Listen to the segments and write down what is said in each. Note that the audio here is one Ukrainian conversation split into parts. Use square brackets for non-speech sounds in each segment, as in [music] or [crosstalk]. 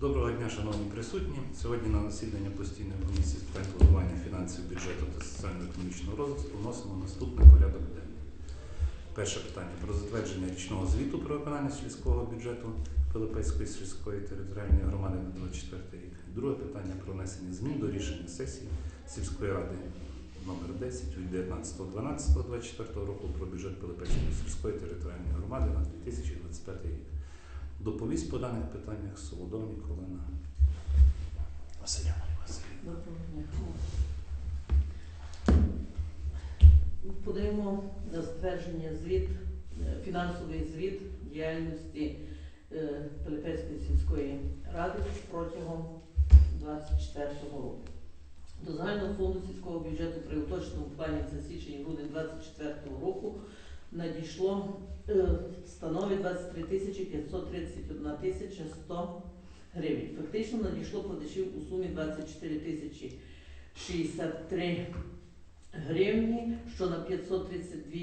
Доброго дня, шановні присутні. Сьогодні на засідання постійної комісії з питань планування фінансів, бюджету та соціально-економічного розвитку вносимо наступний порядок денний. Перше питання про затвердження річного звіту про виконання сільського бюджету Пилипецької сільської територіальної громади на 24 рік. Друге питання про внесення змін до рішення сесії сільської ради номер 10 від 19.12.24 року про бюджет Пилипецької сільської територіальної громади на 2025 рік. Доповість по даних питаннях Солодовник Олена Василяна. Доброго дня. Подаємо на затвердження звіт, е, фінансовий звіт діяльності е, Пилипецької сільської ради протягом 24 року. До загального фонду сільського бюджету при уточненому плані за січень грудень 24 року надійшло е, становить 23 тисячі 531 тисяча 100 гривень. Фактично надійшло платежів у сумі 24 тисячі 63 гривні, що на 532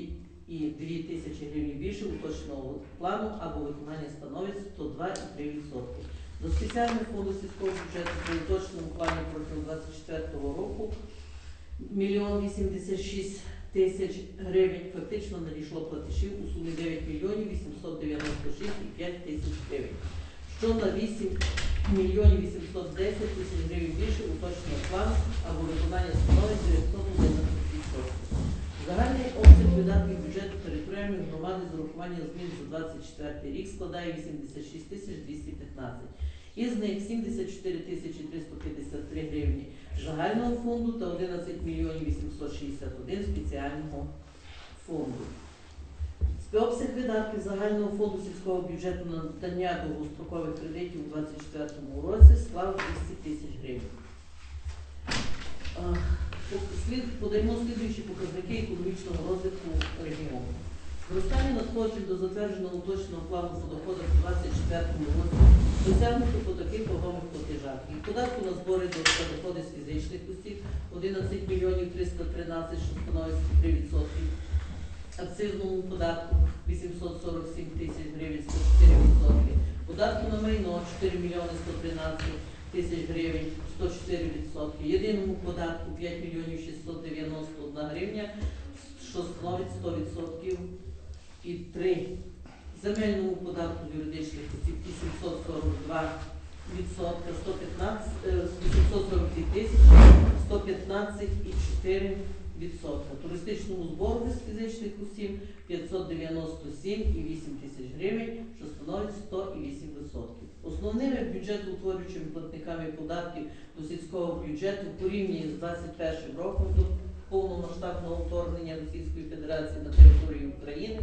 і 2 тисячі гривень більше уточного плану або виконання становить 102,3%. До спеціального фонду сільського бюджету при уточненому плані протягом 24 року мільйон 86 тисяч гривень фактично надійшло платежів у сумі 9 мільйонів 896,5 тисяч гривень, що на 8 мільйонів 810 тисяч гривень більше уточного плану або виконання становить 911%. Загальний обсяг видатків бюджету територіальної громади з урахуванням змін за 24 рік складає 86 тисяч 215. Із них 74 тисячі 353 гривні загального фонду та 11 мільйонів 861 спеціального фонду. Обсяг видатків загального фонду сільського бюджету на надання довгострокових кредитів у 2024 році склав 200 тисяч гривень. Слід, подаємо слідуючі показники економічного розвитку регіону. Зростання надходжень до затвердженого уточного плану по доходах у 2024 році досягнуто по таких вагомих платежах. Від податку на збори до доходи з фізичних осіб 11 мільйонів 313, що становить 3%. Акцизному податку 847 тисяч гривень, 104%. Податку на майно 4 мільйони 113 тисяч гривень, 104%. Єдиному податку 5 мільйонів 691 гривня, що становить 100% і 3. Земельному податку юридичних осіб 842 відсотка, 115, е, 842 тисячі, 115,4 відсотка. Туристичному збору з фізичних осіб 597,8 тисяч гривень, що становить 100,8 відсотків. Основними бюджетоутворюючими платниками податків до сільського бюджету порівняно з 21 роком до повномасштабного вторгнення Російської Федерації на територію України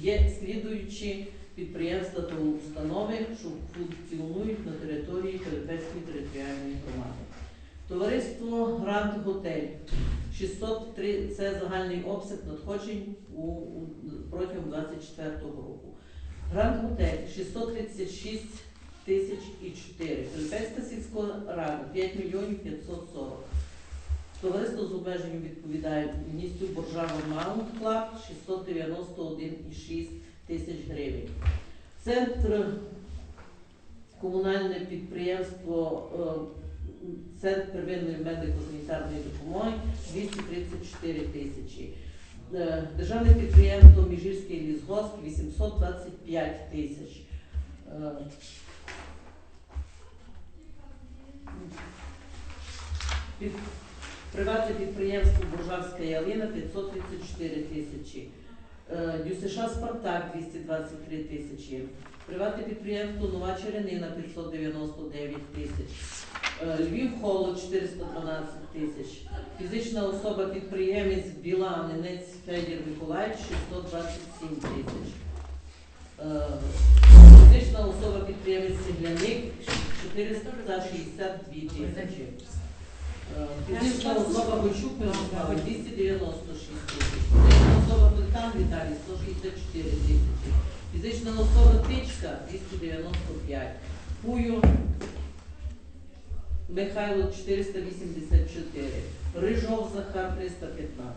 є слідуючі підприємства та установи, що функціонують на території Пилипецької територіальної громади. Товариство Гранд Готель 603 це загальний обсяг надходжень у, у протягом 24 року. Гранд Готель 636 тисяч і 4. Пилипецька сільська рада 5 мільйонів 540. Товариство з обмеженням відповідальністю Боржава Маунт Клаб 691,6 тисяч гривень. Центр комунальне підприємство е, Центр первинної медико-санітарної допомоги 234 тисячі. Е, Державне підприємство Міжгірський лісгосп 825 тисяч. Е, під- Приватне підприємство Буржавська ялина 534 тисячі. Е, ДЮСШ Спартак 223 тисячі. Приватне підприємство Нова Черенина 599 тисяч. Е, Львів Холод 412 тисяч. Фізична особа підприємець Біла Ненець Федір Миколаївич 627 тисяч. Е, Фізична особа підприємець Цегляник 462 тисячі. Фізична особа Мирослава 296 тисяч. Фізична особа Плетан Віталій 164 тисячі. Фізична особа Тичка 295. Пую Михайло 484. Рижов Захар 315.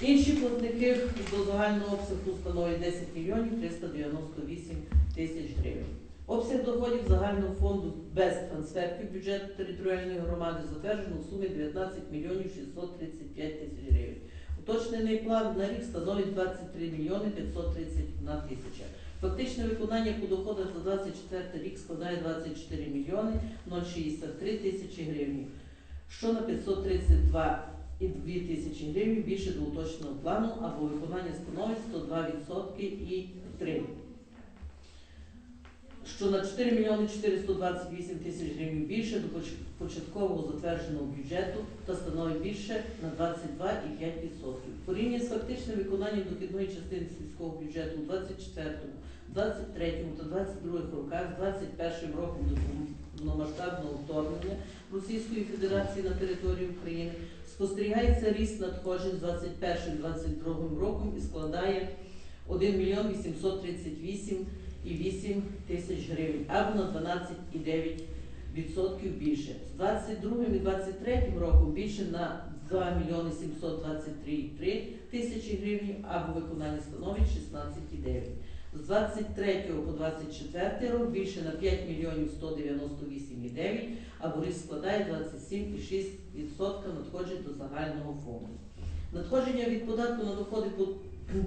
Інші платники до загального обсягу становить 10 мільйонів 398 тисяч гривень. Обсяг доходів загального фонду без трансфертів бюджету територіальної громади затверджено в сумі 19 мільйонів 635 тисяч гривень. Уточнений план на рік становить 23 мільйони 531 тисяча. Фактичне виконання по доходах за 24 рік складає 24 мільйони 063 тисячі гривень, що на 532 і 2 тисячі гривень більше до уточненого плану або виконання становить 102% і 3 що на 4 мільйони 428 тисяч гривень більше до початкового затвердженого бюджету та становить більше на 22,5%. Порівняно з фактичним виконанням дохідної частини сільського бюджету у 24, 23 та 22 роках з 21 роком до повномасштабного вторгнення Російської Федерації на територію України спостерігається ріст надходжень з 21-22 роком і складає 1 мільйон 838 і 8 тисяч гривень, або на 12,9% більше. З 22 і 23 роком більше на 2 мільйони 723,3 тисячі гривень, або виконання становить 16,9. З 23 по 24 рок більше на 5 мільйонів 198,9, або ріст складає 27,6% надходжень до загального фонду. Надходження від податку на доходи по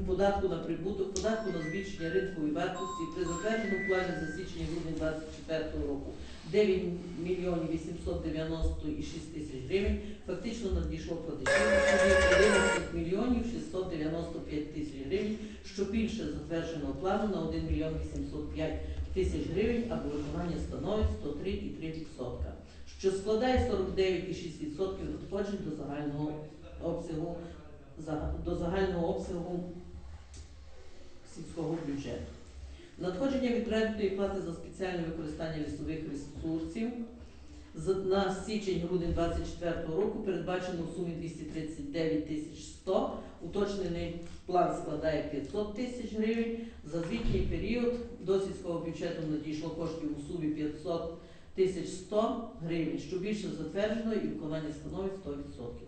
податку на прибуток, податку на збільшення ринкової вартості при затвердженому плані за січень-грудень 2024 року. 9 мільйонів 896 тисяч гривень, фактично надійшло платежів у 11 мільйонів 695 тисяч гривень, що більше затвердженого плану на 1 мільйон 805 тисяч гривень або виконання становить 103,3%, що складає 49,6% надходжень до загального обсягу до загального обсягу сільського бюджету. Надходження від рентної плати за спеціальне використання лісових ресурсів на січень-грудень 2024 року передбачено в сумі 239 тисяч 100. Уточнений план складає 500 тисяч гривень. За звітній період до сільського бюджету надійшло коштів у сумі 500 тисяч 100 гривень, що більше затверджено і виконання становить 100%.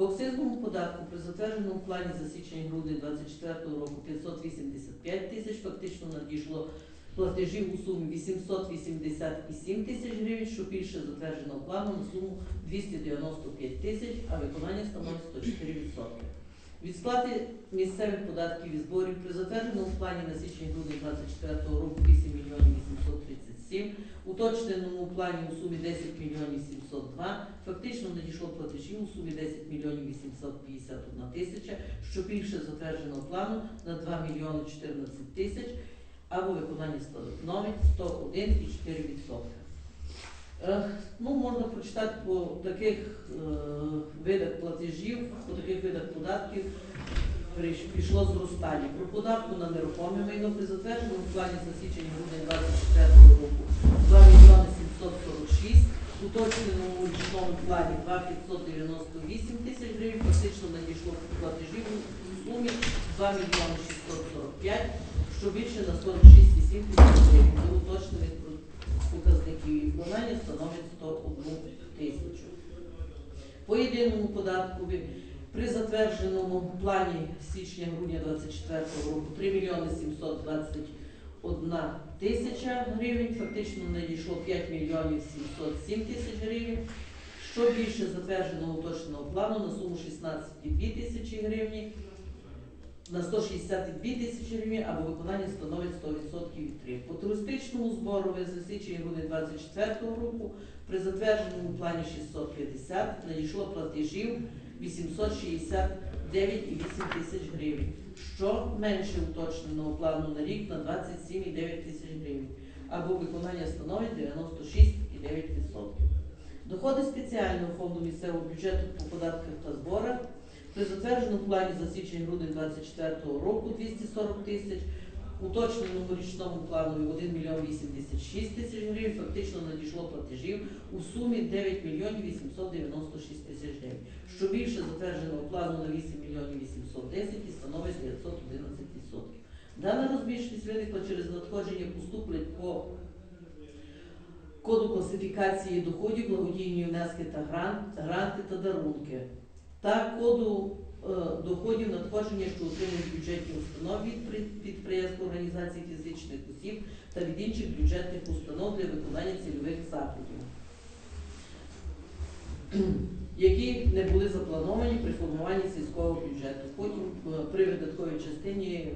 По акцизному податку при затвердженому плані за січень-грудень 2024 року 585 тисяч, фактично надійшло платежів у сумі 887 тисяч гривень, що більше затвердженого плану на суму 295 тисяч, а виконання становить 104%. Від сплати місцевих податків і зборів при затвердженому плані на січень-грудень 2024 року 8 мільйонів 837, уточненому плані у сумі 10 мільйонів 702, фактично надійшло платежів у сумі 10 мільйонів 851 тисяча, що більше затвердженого плану на 2 мільйони 14 тисяч, або виконання становить 101,4%. Е, Ну, можна прочитати по таких е, видах платежів, по таких видах податків. Пішло зростання. Про податку на нерухоме майно при затвердженому плані за січень-грудень 2024 року. 2 мільйони 746, уточненому річному плані 2 598 тисяч гривень, фактично надійшло платежів у сумі 2 мільйони 645, що більше на 46,7 тисяч гривень. Це До уточнених показників і виконання становить 101 тисячу. По єдиному податкові при затвердженому плані січня-грудня 24 року 3 мільйони 721 тисяча гривень, фактично надійшло 5 мільйонів 707 тисяч гривень, що більше затвердженого уточненого плану на суму 16,2 тисячі гривень, на 162 тисячі гривень або виконання становить 100% від По туристичному збору за січень грудень 24 року. При затвердженому плані 650 надійшло платежів 869,8 тисяч гривень, що менше уточненого плану на рік на 27,9 тисяч гривень, або виконання становить 96,9%. Доходи спеціального фонду місцевого бюджету по податках та зборах при затвердженому плані за січень-грудень 2024 року 240 тисяч, уточненому річному плану 1 мільйон 86 тисяч гривень, фактично надійшло платежів у сумі 9 мільйонів 896 тисяч гривень, що більше затвердженого плану на 8 мільйонів 810 і становить 911%. Дана розбіжність виникла через надходження поступлень по коду класифікації доходів, благодійні внески та грант, гранти та дарунки та коду доходів надходження, що отримують бюджетні установи від при- підприємств, організацій фізичних осіб та від інших бюджетних установ для виконання цільових заходів, [clears throat] які не були заплановані при формуванні сільського бюджету. Потім е, при видатковій частині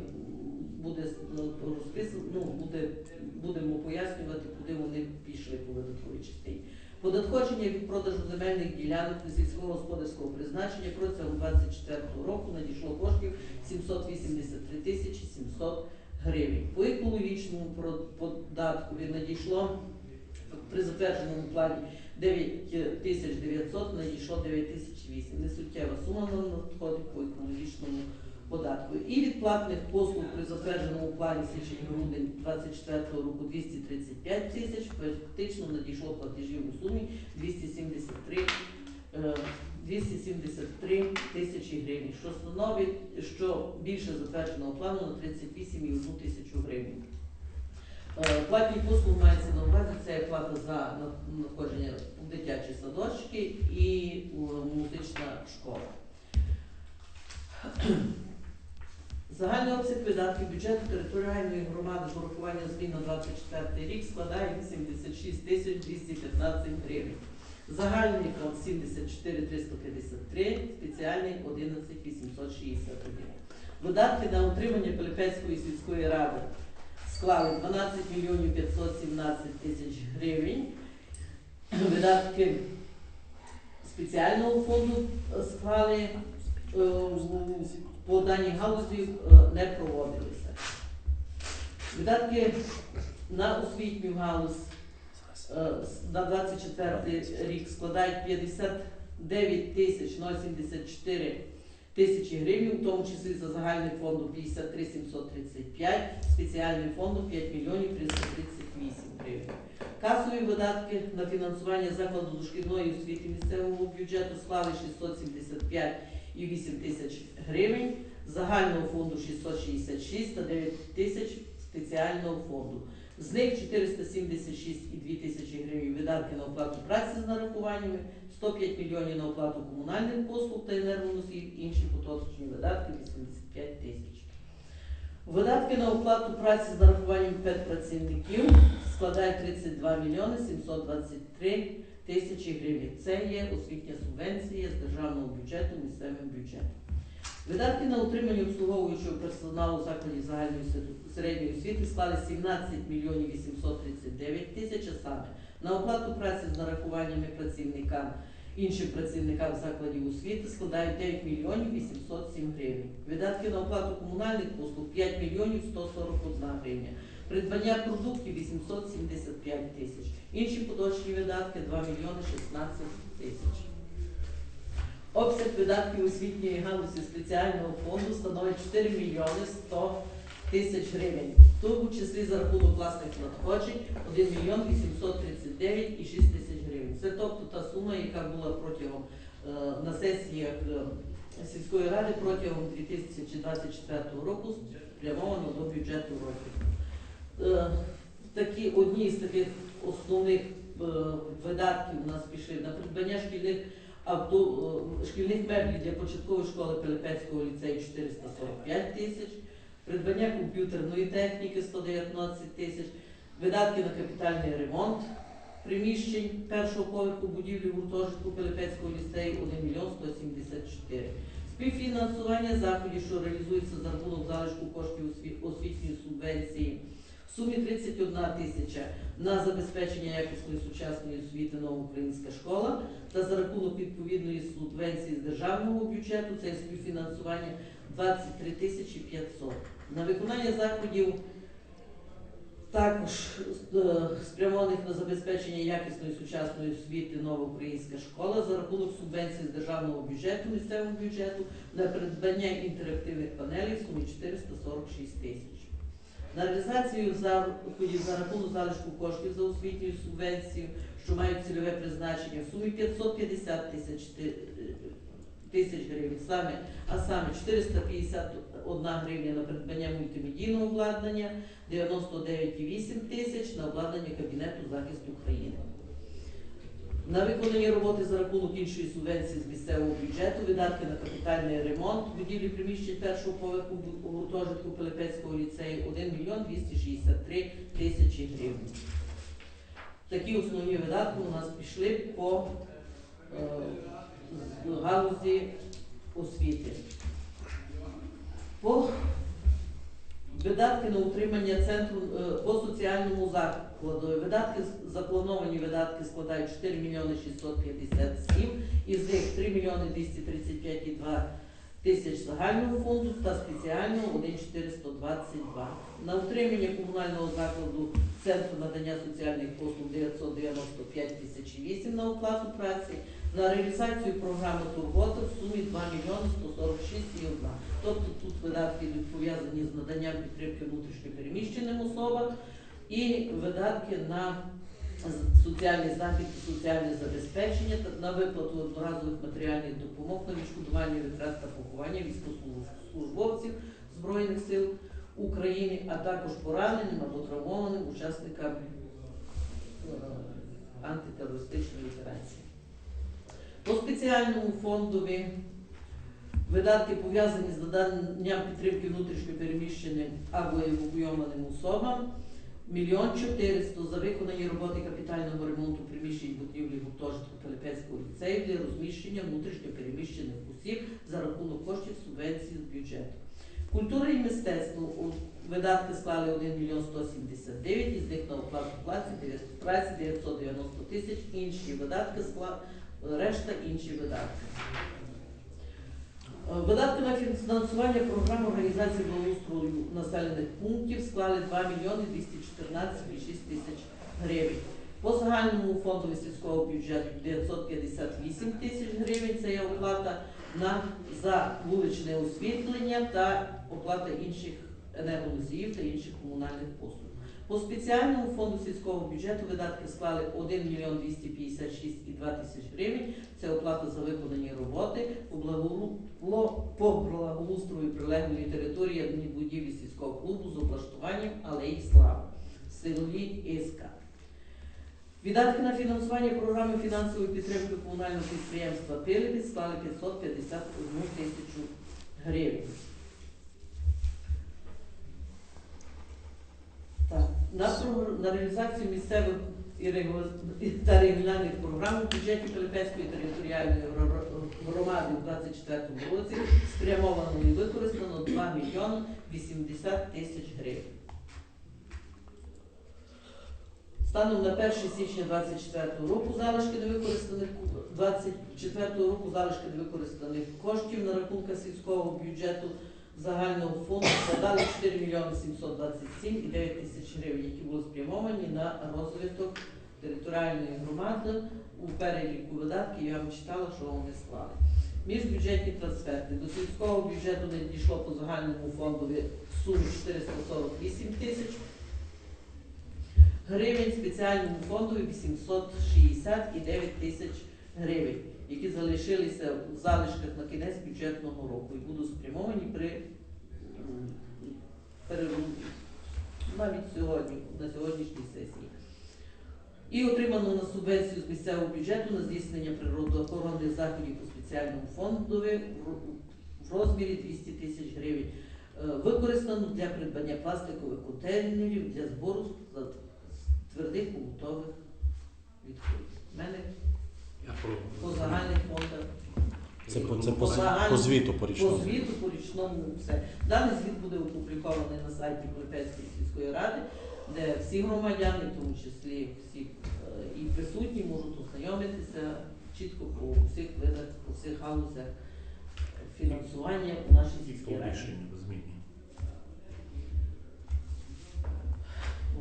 буде ну, розписано, ну, буде, будемо пояснювати, куди вони пішли по видатковій частині. Податходження від продажу земельних ділянок сільськогосподарського призначення протягом 24 року надійшло коштів 783 тисячі 700 гривень. По екологічному про- податкові надійшло при затвердженому плані 9 тисяч 900, надійшло 9 тисяч 8. Несуттєва сума надходить по екологічному податку. І від платних послуг при затвердженому плані січень-грудень 24 року 235 тисяч, фактично надійшло платежів у сумі 273 е, 273 тисячі гривень, що становить, що більше затвердженого плану на 38,1 тисячу гривень. Е, Платні послуги мається на увазі, це плата за надходження в дитячі садочки і музична школа. Загальний обсяг видатків бюджету територіальної громади з урахуванням змін на 24 рік складає 76 тисяч 215 гривень. Загальний фонд 74 353, спеціальний 11 861. Видатки на утримання Пилипецької сільської ради склали 12 мільйонів 517 тисяч гривень. Видатки спеціального фонду склали е, по даній галузі е, не проводилися. Видатки на освітню галузь е, на 24 рік складають 59 тисяч 074 тисячі гривень, в тому числі за загальним фондом 53 735, спеціальним фондом 5 мільйонів 338 гривень. Касові видатки на фінансування закладу дошкільної освіти місцевого бюджету склали 675,8 тисяч гривень, загального фонду 666 та 9 тисяч спеціального фонду. З них 476,2 тисячі гривень видатки на оплату праці з нарахуваннями, 105 мільйонів на оплату комунальних послуг та енергоносіїв, інші поточні видатки 85 тисяч. Видатки на оплату праці з нарахуванням педпрацівників складають 32 мільйони 723 тисячі гривень. Це є освітня субвенція з державного бюджету місцевим бюджетом. Видатки на утримання обслуговуючого персоналу закладів загальної середньої освіти склали 17 мільйонів 839 тисяч, а саме на оплату праці з нарахуваннями працівникам, іншим працівникам закладів освіти складають 9 мільйонів 807 гривень. Видатки на оплату комунальних послуг 5 мільйонів 141 гривня. Придбання продуктів 875 тисяч. Інші поточні видатки 2 мільйони 16 тисяч. Обсяг видатків освітньої галузі спеціального фонду становить 4 мільйони 100 тисяч гривень, в тому числі за рахунок власних надходжень 1 мільйон 839 і 6 тисяч гривень. Це тобто та сума, яка була протягом е, на сесіях е, сільської ради протягом 2024 року спрямовано до бюджету року. Е, Такі одні з таких основних е, видатків у нас пішли на придбання шкільних авто, е, шкільних меблів для початкової школи Пилипецького ліцею 445 тисяч, придбання комп'ютерної техніки 119 тисяч, видатки на капітальний ремонт приміщень першого поверху будівлі гуртожитку Пилипецького ліцею 1 мільйон 174. Співфінансування заходів, що реалізуються за рахунок залишку коштів освітньої субвенції сумі 31 тисяча на забезпечення якісної сучасної освіти нова українська школа та за рахунок відповідної субвенції з державного бюджету це співфінансування 23 тисячі 500. На виконання заходів також е, спрямованих на забезпечення якісної сучасної освіти нова українська школа за рахунок субвенції з державного бюджету, місцевого бюджету на придбання інтерактивних панелей в сумі 446 тисяч. На реалізацію заходів за рахунок залишку коштів за освітньою субвенцією, що мають цільове призначення в сумі 550 тисяч тисяч гривень, саме, а саме 451 гривня на придбання мультимедійного обладнання, 99,8 тисяч на обладнання Кабінету захисту України. На виконання роботи за рахунок іншої субвенції з місцевого бюджету, видатки на капітальний ремонт будівлі приміщень першого поверху гуртожитку Пилипецького ліцею 1 мільйон 263 тисячі гривень. Такі основні видатки у нас пішли по е, галузі освіти. По видатки на утримання центру е, по соціальному закладу. Видатки заплановані видатки складають 4 мільйони 657, із них 3 мільйони 235,2 тисяч загального фонду та спеціального 1,422. На утримання комунального закладу Центру надання соціальних послуг 995 тисяч 8 на оплату праці, на реалізацію програми турбота в сумі 2 мільйони 146,1. Тобто тут видатки пов'язані з наданням підтримки внутрішньопереміщеним особам і видатки на з- соціальний захист і соціальне забезпечення та на виплату одноразових матеріальних допомог на відшкодування витрат та поховання військовослужбовців Збройних сил України, а також пораненим або травмованим учасникам е, антитерористичної операції. По спеціальному фондові видатки пов'язані з наданням підтримки внутрішньопереміщеним або евакуйованим особам. Мільйон чотириста за виконані роботи капітального ремонту приміщень будівлі гуртожитку Пилипецького ліцею для розміщення внутрішньопереміщених осіб за рахунок коштів субвенції з бюджету. Культура і мистецтво видатки склали 1 мільйон 179, із них на оплату праці 900 990 тисяч, інші видатки скла- решта інші видатки. Видатки на фінансування програми організації благоустрою населених пунктів склали 2 мільйони 214,6 тисяч гривень. По загальному фонду сільського бюджету 958 тисяч гривень. Це є оплата на за вуличне освітлення та оплата інших енергоносіїв та інших комунальних послуг. По спеціальному фонду сільського бюджету видатки склали 1 мільйон 256,2 тисяч гривень. Це оплата за виконані роботи по благоустрою прилеглої території адмінбудівлі сільського клубу з облаштуванням алеї слави в селі Іска. Видатки на фінансування програми фінансової підтримки комунального підприємства Пилипець склали 551 тисячу гривень. На, реалізацію місцевих та регіональних програм у бюджеті Пилипецької територіальної громади у 2024 році спрямовано і використано 2 мільйони 80 тисяч гривень. Станом на 1 січня 2024 року залишки невикористаних 24 року залишки невикористаних коштів на рахунках сільського бюджету загального фонду складали 4 мільйони 727 і 9 тисяч гривень, які були спрямовані на розвиток територіальної громади. У переліку видатків я вам читала, що вони склали. Міжбюджетні трансферти. До сільського бюджету надійшло по загальному фондові в сумі 448 тисяч гривень, спеціальному фондові 869 тисяч гривень, які залишилися в залишках на кінець бюджетного року і будуть спрямовані при м, навіть сьогодні, на сьогоднішній сесії. І отримано на субвенцію з місцевого бюджету на здійснення природоохоронних заходів по спеціальному фондові в- розмірі 200 тисяч гривень. Е, Використано для придбання пластикових контейнерів для збору твердих побутових відходів. У мене по загальних фондах, Це по, це по, По по звіту по по річному. звіту, по річному все. Даний звіт буде опублікований на сайті Поліпецької сільської ради, де всі громадяни, в тому числі всі е, і присутні, можуть ознайомитися чітко по всіх видах, по всіх галузях фінансування у нашій сільській раді.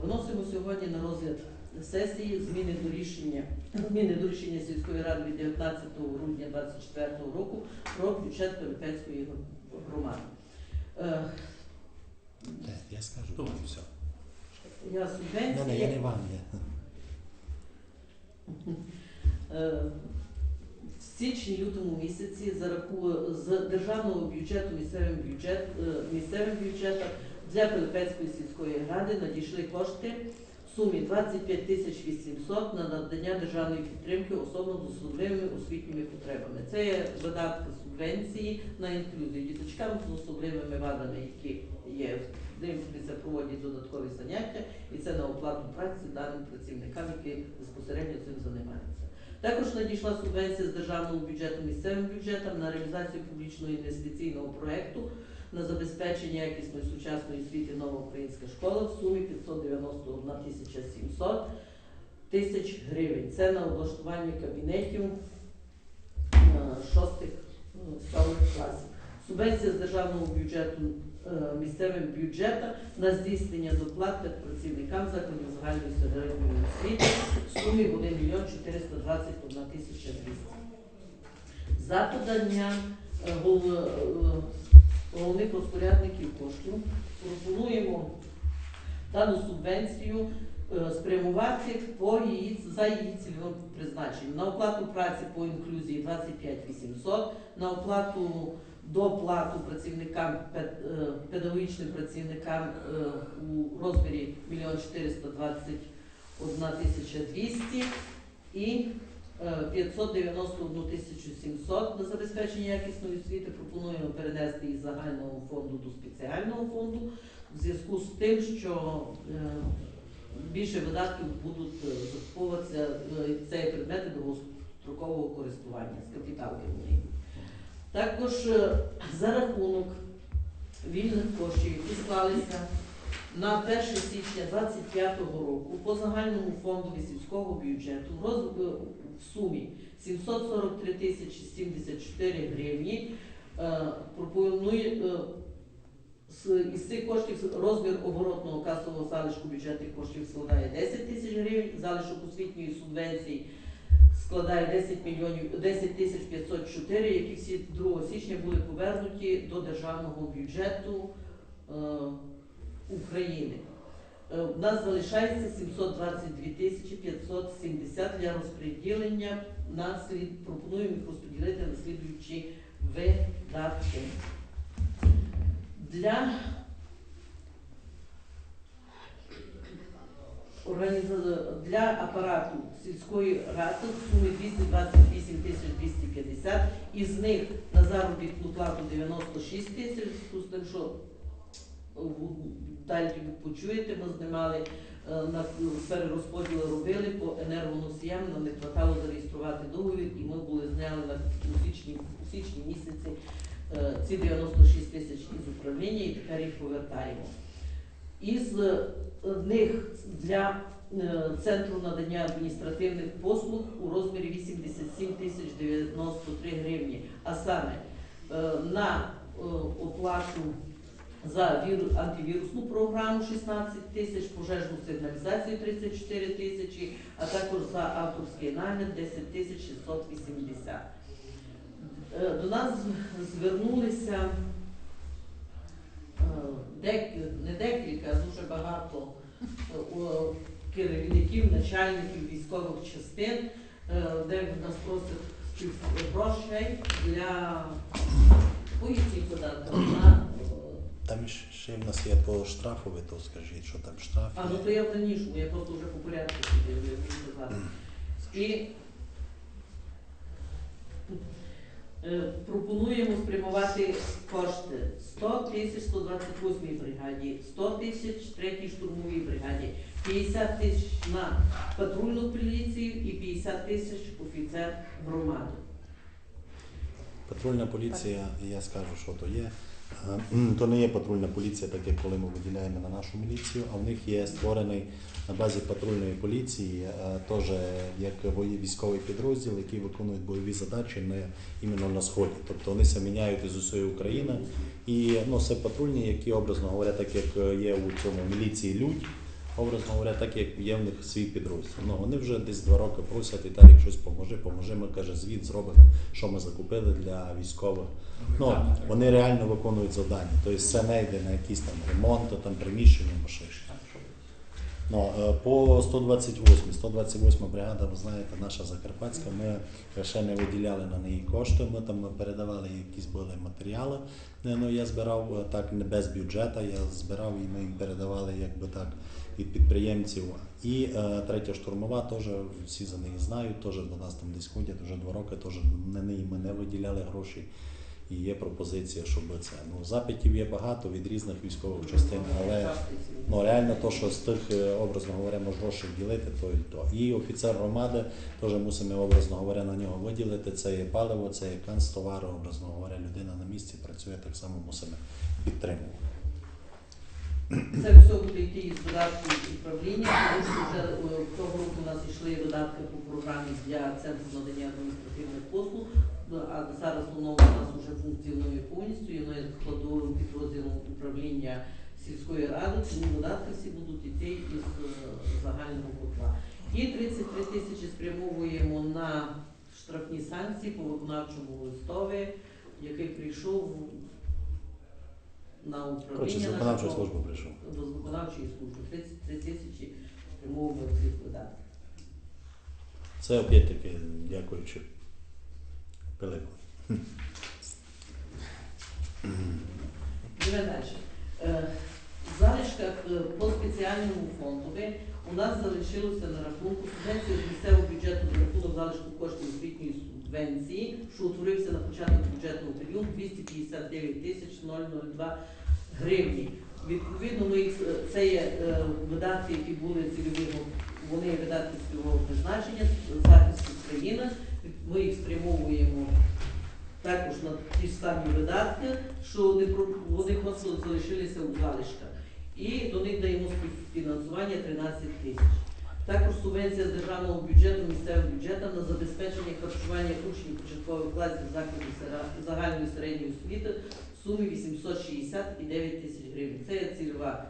Виносимо сьогодні на розгляд сесії зміни до рішення зміни до рішення сільської ради від 19 грудня 2024 року про бюджет Пилипецької громади. Е, Я скажу. Думаю, все. Я Не, не, я не вам. Я. е, в січні-лютому місяці за рахунок з державного бюджету місцевим бюджет е, місцевим бюджетом для Пилипецької сільської ради надійшли кошти в в сумі 25 тисяч 800 на надання державної підтримки особам з особливими освітніми потребами. Це є видатки субвенції на інклюзію діточкам з особливими вадами, які є. Дивляться, проводять додаткові заняття, і це на оплату праці даним працівникам, які безпосередньо цим займаються. Також надійшла субвенція з державного бюджету місцевим бюджетам на реалізацію публічного інвестиційного проекту на забезпечення якісної сучасної освіти нова українська школа в сумі 591 тисяча 700 тисяч гривень. Це на облаштування кабінетів е, шостих е, сьомих класів. Субвенція з державного бюджету е, місцевим бюджетам на здійснення доплат працівникам закладів загальної середньої освіти в сумі 1 мільйон 421 тисяча 200. За поданням гол- е, головних розпорядників коштів пропонуємо дану субвенцію е, спрямувати по її, за її цільовим призначенням. На оплату праці по інклюзії 25 800, на оплату доплату працівникам е, педагогічним працівникам е, у розмірі 1 421 200 і 591 тисячу 700 на забезпечення якісної освіти пропонуємо перенести із загального фонду до спеціального фонду в зв'язку з тим, що е, більше видатків будуть е, закуповуватися е, це є предмети довгострокового користування з капіталки. Також за рахунок вільних коштів, які склалися на 1 січня 2025 року по загальному фонду сільського бюджету в роз- в сумі 743 тисячі 74 гривні. Е, Пропонує е, із цих коштів розмір оборотного касового залишку бюджетних коштів складає 10 тисяч гривень, залишок освітньої субвенції складає 10 мільйонів 10 тисяч 504, які всі 2 січня були повернуті до державного бюджету е, України. Е, У нас залишається 722 тисячі 570 для розподілення. На слід пропонуємо їх розподілити на слідуючі видатки. Для для апарату сільської ради сумі 228 тисяч 250, із них на заробітну плату 96 тисяч, що далі почуєте, ми знімали е, на сфери розподілу робили по енергоносіям, нам не хватало зареєструвати договір, і ми були зняли на у січні, січні місяці е, ці 96 тисяч із управління і тепер їх повертаємо. Із е, них для центру надання адміністративних послуг у розмірі 87 тисяч 93 гривні, а саме на оплату за антивірусну програму 16 тисяч, пожежну сигналізацію 34 тисячі, а також за авторський нагляд 10 тисяч 680. Е, До нас звернулися е, не декілька, а дуже багато е, керівників, начальників військових частин, де нас просять грошей для на е, Там ще- в нас є по штрафу, ви то скажіть, що там штраф. А, ну то я в дальнішому, я просто вже по порядку собі буду казати. І е, пропонуємо спрямувати кошти 100 тисяч 128 бригаді, 100 тисяч 3 штурмовій бригаді, 50 тисяч на патрульну поліцію і 50 тисяч офіцер громади. Патрульна поліція, я скажу, що то є. То не є патрульна поліція, так як коли ми виділяємо на нашу міліцію, а в них є створений на базі патрульної поліції е, теж як військовий підрозділ, який виконує бойові задачі не іменно на сході. Тобто вони се міняють із усієї України. І ну, все патрульні, які образно говорять, так як є у цьому міліції людь, образно говоря, так як є в них свій підрозділ. Ну вони вже десь два роки просять, Віталік, щось поможи, поможи. Ми каже, звіт зробимо, що ми закупили для військових. Ну, вони реально виконують завдання. Тобто це не йде на якісь там ремонти, там приміщення, або ще щось. Ну, е, по 128, 128 бригада, ви знаєте, наша Закарпатська, ми ще не виділяли на неї кошти, ми там передавали якісь були матеріали. Ну, я збирав е, так не без бюджету, я збирав і ми їм передавали якби так від підприємців. І е, третя штурмова теж всі за неї знають, теж до нас там десь ходять вже два роки, теж на неї ми не виділяли гроші. І є пропозиція, щоб це. Ну, запитів є багато від різних військових частин, але Ну, реально, то, що з тих, е, образно говоря, може грошей ділити, то і то. І офіцер громади теж мусимо, образно говоря, на нього виділити. Це є паливо, це є канцтовари, образно говоря, людина на місці працює, так само мусимо підтримувати. Це все буде йти із додатків управління, тому що вже е, того року у нас йшли додатки по програмі для центру надання адміністративних послуг, а зараз воно у нас вже функціонує повністю, і воно є складовим підрозділом управління сільської ради, тому додатки всі будуть йти із е, загального котла. І 33 тисячі спрямовуємо на штрафні санкції по виконавчому листові, який прийшов на управління з виконавчої служби прийшов. до виконавчої служби 33 тисячі спрямовуємо цих видатків. Це опять-таки дякуючи Йдемо далі. Е, В залишках е, по спеціальному фондові у нас залишилося на рахунку субвенції місцевого бюджету за рахунок залишку коштів освітньої субвенції, що утворився на початок бюджетного періоду 259 тисяч 002 гривні. Відповідно, ми їх, е, це є видатки, які були цільового, вони є видатки цільового призначення, захист України. Ми їх спрямовуємо також на ті ж самі видатки, що вони, про- вони просто залишилися у залишках. І до них даємо співфінансування 13 тисяч. Також субвенція з державного бюджету, місцевим бюджетом на забезпечення харчування учнів початкових класів закладів загальної середньої освіти в сумі 869 тисяч гривень. Це є цільова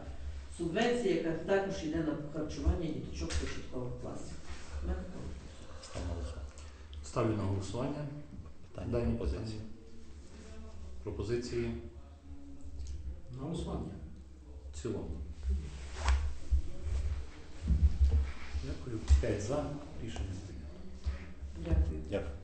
субвенція, яка також йде на харчування діточок початкових класів. Став на голосування. Ставлю на голосування Питання, дані пропозиції. позиції. Пропозиції На голосування. в цілому. Дякую. 5 за. Рішення прийнято. Дякую. Дякую.